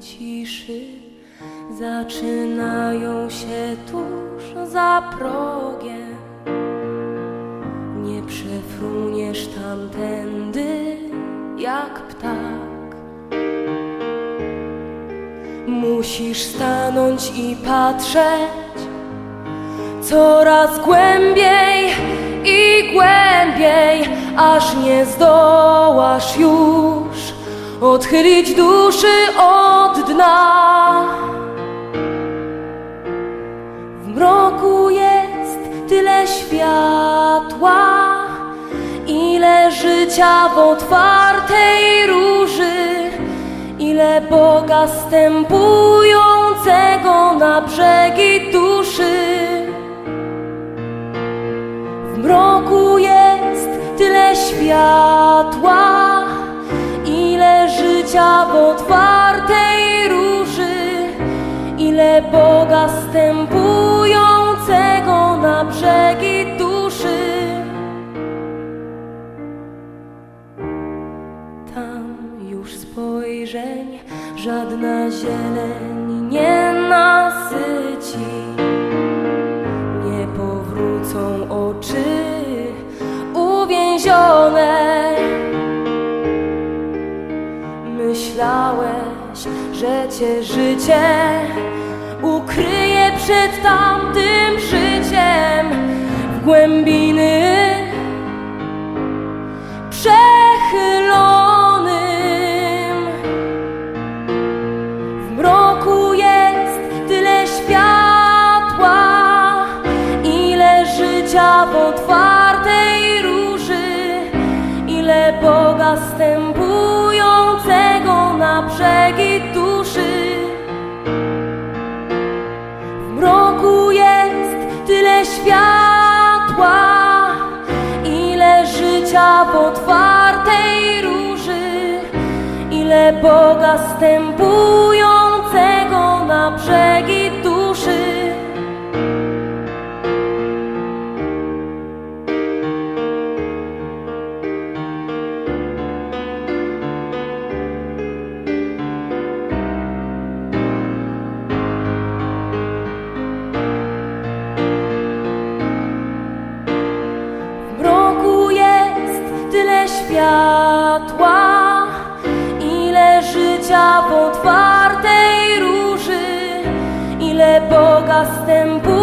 ciszy zaczynają się tuż za progiem. Nie przefruniesz tamtędy jak ptak. Musisz stanąć i patrzeć coraz głębiej i głębiej, aż nie zdołasz już odchylić duszy od dna. W mroku jest tyle światła, ile życia w otwartej róży, ile Boga stępującego na brzegi duszy. W mroku jest tyle światła, życia w otwartej róży, ile Boga stępującego na brzegi duszy. Tam już spojrzeń żadna zieleń nie nasyci. Nie powrócą oczy że cię życie ukryje przed tamtym życiem w głębiny życia w otwartej róży, ile Boga stępującego światła, ile życia w otwartej róży, ile Boga stępującego